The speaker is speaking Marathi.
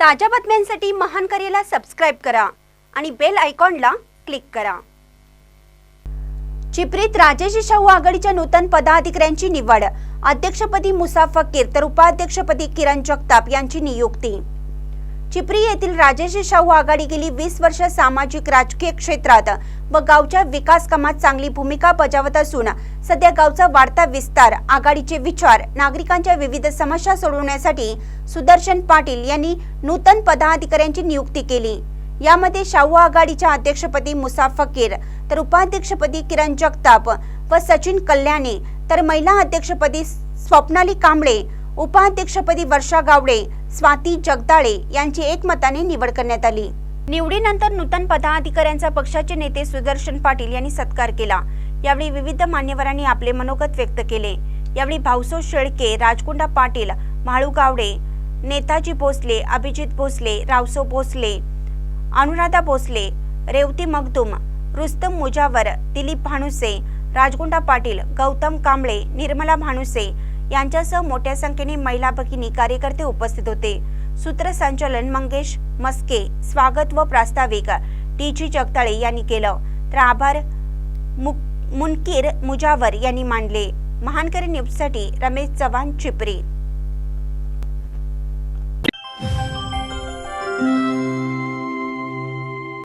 ताज्या बातम्यांसाठी महान करेला सबस्क्राईब करा आणि बेल आयकॉनला क्लिक करा. चिपरीत राजेश शाहू आघाडीच्या नूतन पदाधिकाऱ्यांची निवड. अध्यक्षपदी मुसाफकीर तर उपाध्यक्षपदी किरण जगताप यांची नियुक्ती. चिपरी येथील राजेश शाहू आघाडी गेली वीस वर्ष सामाजिक राजकीय क्षेत्रात. व गावच्या विकास कामात चांगली भूमिका बजावत असून सध्या गावचा वाढता विस्तार आघाडीचे विचार नागरिकांच्या विविध समस्या सोडवण्यासाठी सुदर्शन पाटील यांनी नूतन पदाधिकाऱ्यांची नियुक्ती केली. यामध्ये शाहू आघाडीच्या अध्यक्षपदी मुसा फकीर तर उपाध्यक्षपदी किरण जगताप व सचिन कल्याणे तर महिला अध्यक्षपदी स्वप्नाली कांबळे उपाध्यक्षपदी वर्षा गावडे स्वाती जगदाळे यांची एकमताने निवड करण्यात आली. निवडीनंतर नूतन पदाधिकाऱ्यांचा पक्षाचे नेते सुदर्शन पाटील यांनी सत्कार केला. यावेळी विविध मान्यवरांनी आपले मनोगत व्यक्त केले. यावेळी भाऊसो शेळके राजकुंडा पाटील म्हाळू गावडे नेताजी भोसले अभिजित भोसले रावसो भोसले अनुराधा भोसले रेवती मगदुम रुस्तम मुजावर दिलीप भानुसे राजगुंडा पाटील गौतम कांबळे निर्मला भानुसे यांच्यासह मोठ्या संख्येने महिला भगिनी कार्यकर्ते उपस्थित होते. सूत्रसंचालन मंगेश मस्के स्वागत व प्रास्ताविक टी जी जगताळे यांनी केलं. तर आभार मुक- मुनकीर मुजावर यांनी मांडले महानकरी न्यूजसाठी रमेश चव्हाण चिपरी.